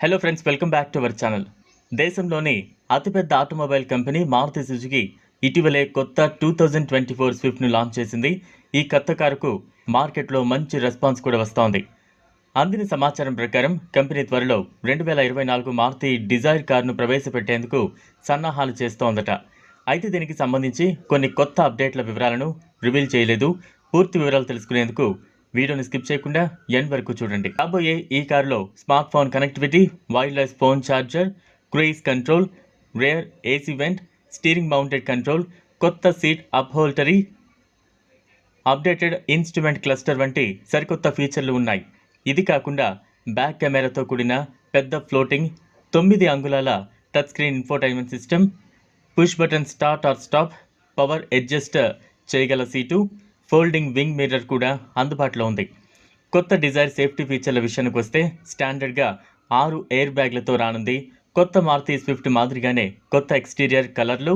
Hello friends welcome back to our channel దేశంలోని అతిపెద్ద automobile company Maruti Suzuki ఇటీవలే కొత్త టూ థౌజండ్ ట్వంటీ ఫోర్ స్విఫ్ట్ను లాంచ్ చేసింది. ఈ కొత్త కారుకు మార్కెట్లో మంచి రెస్పాన్స్ కూడా వస్తోంది. అందిన సమాచారం ప్రకారం కంపెనీ త్వరలో రెండు వేల ఇరవై నాలుగు మారుతి డిజైర్ కారును ప్రవేశపెట్టేందుకు సన్నాహాలు చేస్తోందట. అయితే దీనికి సంబంధించి కొన్ని కొత్త అప్డేట్ల వివరాలను రివీల్ చేయలేదు. పూర్తి వివరాలు తెలుసుకునేందుకు వీడియోని స్కిప్ చేయకుండా ఎండ్ వరకు చూడండి. రాబోయే ఈ కారులో smart phone connectivity wireless phone charger cruise control rear AC vent steering mounted control కొత్త seat upholstery updated instrument cluster వంటి సరికొత్త ఫీచర్లు ఉన్నాయి. ఇది కాకుండా బ్యాక్ కెమెరాతో కూడిన పెద్ద ఫ్లోటింగ్ తొమ్మిది అంగుళాల touch screen infotainment system push button start or stop power adjust చేయగల సీటు ఫోల్డింగ్ వింగ్ మిర్రర్ కూడా అందుబాటులో ఉంది. కొత్త డిజైర్ సేఫ్టీ ఫీచర్ల విషయానికి వస్తే స్టాండర్డ్గా ఆరు ఎయిర్ బ్యాగ్లతో రానుంది. కొత్త మారుతి స్విఫ్ట్ మాదిరిగానే కొత్త ఎక్స్టీరియర్ కలర్లు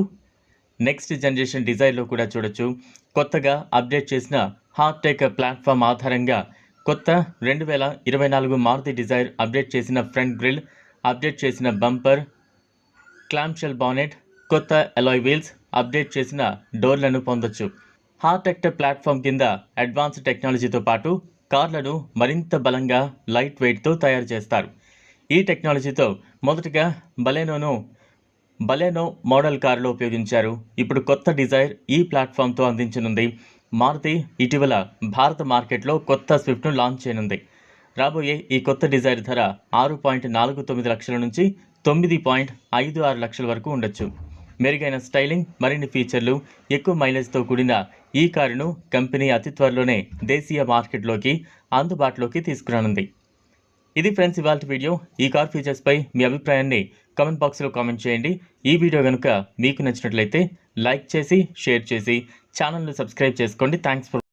నెక్స్ట్ జనరేషన్ డిజైన్లో కూడా చూడొచ్చు. కొత్తగా అప్డేట్ చేసిన హార్ట్ టేక్ ప్లాట్ఫామ్ ఆధారంగా కొత్త రెండు వేల ఇరవై నాలుగు మారుతి డిజైర్ అప్డేట్ చేసిన ఫ్రంట్ గ్రిల్ అప్డేట్ చేసిన బంపర్ క్లాంప్షెల్ బానెట్ కొత్త అలాయ్ వీల్స్ అప్డేట్ చేసిన డోర్లను పొందొచ్చు. హార్ట్ ప్లాట్ఫామ్ కింద అడ్వాన్స్డ్ టెక్నాలజీతో పాటు కార్లను మరింత బలంగా లైట్ వెయిట్తో తయారు చేస్తారు. ఈ టెక్నాలజీతో మొదటగా బలెనోను బలెనో మోడల్ కారులో ఉపయోగించారు. ఇప్పుడు కొత్త డిజైర్ ఈ ప్లాట్ఫామ్తో అందించనుంది. మారుతి ఇటీవల భారత మార్కెట్లో కొత్త స్విఫ్ట్ను లాంచ్ చేయనుంది. రాబోయే ఈ కొత్త డిజైర్ ధర ఆరు పాయింట్ నాలుగు తొమ్మిది లక్షల నుంచి తొమ్మిది పాయింట్ ఐదు ఆరు లక్షల వరకు ఉండొచ్చు. మెరుగైన స్టైలింగ్ మరిన్ని ఫీచర్లు ఎక్కువ మైలేజ్తో కూడిన ఈ కారును కంపెనీ అతి త్వరలోనే దేశీయ మార్కెట్లోకి అందుబాటులోకి తీసుకురానుంది. ఇది ఫ్రెండ్స్ ఇవాళ వీడియో. ఈ కార్ ఫీచర్స్పై మీ అభిప్రాయాన్ని కామెంట్ బాక్స్లో కామెంట్ చేయండి. ఈ వీడియో కనుక మీకు నచ్చినట్లయితే లైక్ చేసి షేర్ చేసి ఛానల్ను సబ్స్క్రైబ్ చేసుకోండి. Thanks for